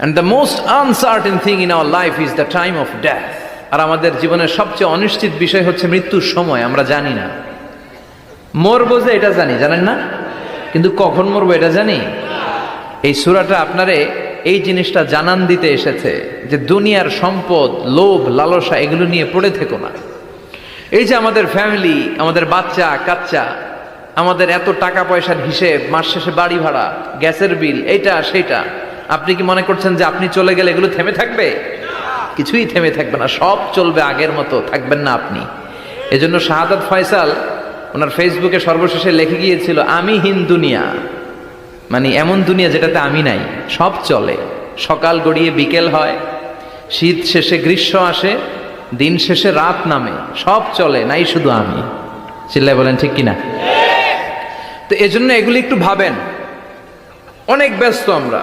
And the most uncertain thing in our life is the time of death আর আমাদের জীবনের সবচেয়ে অনিশ্চিত বিষয় হচ্ছে মৃত্যুর সময়, আমরা জানি না। মরবো যে এটা জানি, জানেন না? কিন্তু কখন মরবো এটা জানি? এই সুরাটা আপনারে এই জিনিসটা জানান দিতে এসেছে যে দুনিয়ার সম্পদ, লোভ, লালসা এগুলো নিয়ে পড়ে থেকো না। এই যে আমাদের ফ্যামিলি আমাদের বাচ্চা, কাচ্চা, আমাদের এত টাকা পয়সার হিসেব, মাস শেষে বাড়ি ভাড়া, গ্যাসের বিল এইটা, সেইটা। আপনি কি মনে করছেন যে আপনি চলে গেলে এগুলো থেমে থাকবে? কিছুই থেমে থাকবে না, সব চলবে আগের মতো, থাকবেন না আপনি। এজন্য শাহাদাত ফয়সাল ওনার ফেসবুকে সর্বশেষে লিখে গিয়েছিল, আমি হিন দুনিয়া। মানে এমন দুনিয়া যেটাতে আমি নাই, সব চলে। সকাল গড়িয়ে বিকেল হয়, শীত শেষে গ্রীষ্ম আসে, দিন শেষে রাত নামে, সব চলে, নাই শুধু আমি। চিল্লাই বলেন, ঠিক কিনা? তো এজন্য এগুলি একটু ভাবেন। অনেক ব্যস্ত আমরা।